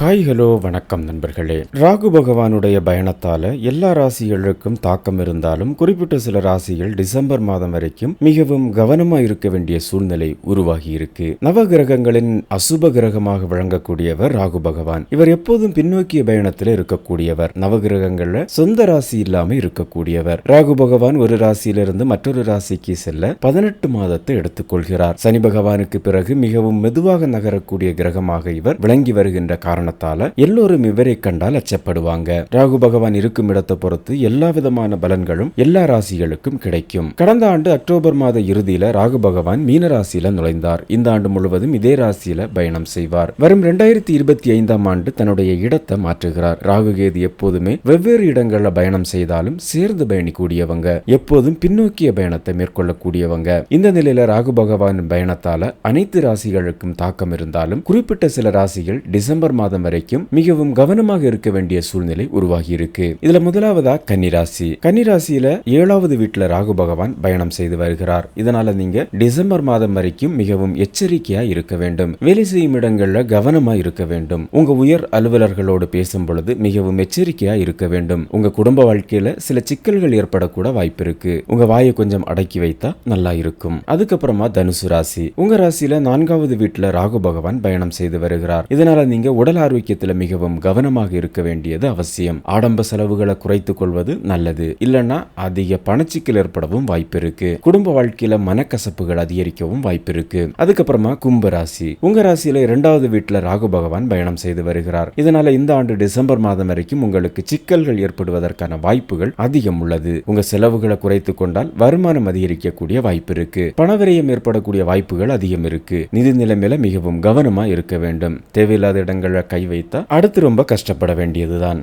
Hi hello வணக்கம் நண்பர்களே. ராகு பகவானுடைய பயணத்தால எல்லா ராசிகளுக்கும் தாக்கம் இருந்தாலும் குறிப்பிட்ட சில ராசிகள் டிசம்பர் மாதம் வரைக்கும் மிகவும் கவனமா இருக்க வேண்டிய சூழ்நிலை உருவாகி இருக்கு நவ கிரகங்களின் அசுப கிரகமாக விளங்கக்கூடியவர் ராகு பகவான். இவர் எப்போதும் பின்னோக்கிய பயணத்தில் இருக்கக்கூடியவர். நவ கிரகங்கள்ல சொந்த ராசி இல்லாம இருக்கக்கூடியவர். ராகு பகவான் ஒரு ராசியிலிருந்து மற்றொரு ராசிக்கு செல்ல பதினெட்டு மாதத்தை எடுத்துக்கொள்கிறார். சனி பகவானுக்கு பிறகு மிகவும் மெதுவாக நகரக்கூடிய கிரகமாக இவர் விளங்கி வருகின்ற காரணம் காரணத்தால எல்லோரும் இவரை கண்டால் அச்சப்படுவாங்க. ராகு பகவான் இருக்கும் இடத்தை பொறுத்து எல்லா விதமான பலன்களும் எல்லா ராசிகளுக்கும் கிடைக்கும். கடந்த ஆண்டு அக்டோபர் மாத இறுதியில ராகு பகவான் மீன ராசியில நுழைந்தார். இந்த ஆண்டு முழுவதும் இதே ராசியில பயணம் செய்வார். வரும் இரண்டாயிரத்தி இருபத்தி ஐந்தாம் ஆண்டு தன்னுடைய இடத்தை மாற்றுகிறார். ராகு கேது எப்போதுமே வெவ்வேறு இடங்கள்ல பயணம் செய்தாலும் சேர்ந்து பயணிக்கூடியவங்க எப்போதும் பின்னோக்கிய பயணத்தை மேற்கொள்ளக்கூடியவங்க. இந்த நிலையில ராகு பகவான் பயணத்தால அனைத்து ராசிகளுக்கும் தாக்கம் இருந்தாலும் குறிப்பிட்ட சில ராசிகள் டிசம்பர் மாதம் வரைக்கும் மிகவும் கவனமாக இருக்க வேண்டிய சூழ்நிலை உருவாகி இருக்கு இதுல முதலாவதா கன்னிராசி. கன்னிராசியில ஏழாவது வீட்டுல ராகு பகவான் பயணம் செய்து வருகிறார். இதனால நீங்க டிசம்பர் மாதம் வரைக்கும் மிகவும் எச்சரிக்கையா இருக்க வேண்டும். வேலை செய்யும் இடங்கள்ல கவனமா இருக்க வேண்டும். உங்க உயர் அலுவலர்களோடு பேசும் பொழுது மிகவும் எச்சரிக்கையா இருக்க வேண்டும். உங்க குடும்ப வாழ்க்கையில சில சிக்கல்கள் ஏற்படக்கூட வாய்ப்பு இருக்கு உங்க வாயை கொஞ்சம் அடக்கி வைத்தா நல்லா இருக்கும். அதுக்கப்புறமா தனுசு ராசி. உங்க ராசியில நான்காவது வீட்டுல ராகு பகவான் பயணம் செய்து வருகிறார். இதனால நீங்க உடல் ஆரோக்கியத்தில் மிகவும் கவனமாக இருக்க வேண்டியது அவசியம். ஆடம்ப செலவுகளை குறைத்துக் கொள்வது நல்லது. இல்லைன்னா அதிக பணச்சிக்கல் ஏற்படவும் வாய்ப்பு இருக்கு. குடும்ப வாழ்க்கையில மனக்கசப்புகள் அதிகரிக்கவும் வாய்ப்பு இருக்கு. அதுக்கப்புறமா கும்ப ராசி உங்க ராசியில இரண்டாவது வீட்டுல ராகு பகவான் பயணம் செய்து வருகிறார். இதனால இந்த ஆண்டு டிசம்பர் மாதம் வரைக்கும் உங்களுக்கு சிக்கல்கள் ஏற்படுவதற்கான வாய்ப்புகள் அதிகம் உள்ளது. உங்க செலவுகளை குறைத்துக் கொண்டால் வருமானம் அதிகரிக்கக்கூடிய வாய்ப்பு இருக்கு. பணவிரயம் ஏற்படக்கூடிய வாய்ப்புகள் அதிகம் இருக்கு. நிதி நிலைமையில மிகவும் கவனமா இருக்க வேண்டும். தேவையில்லாத இடங்களில் கை வைத்தா அடுத்து ரொம்ப கஷ்டப்பட வேண்டியதுதான்.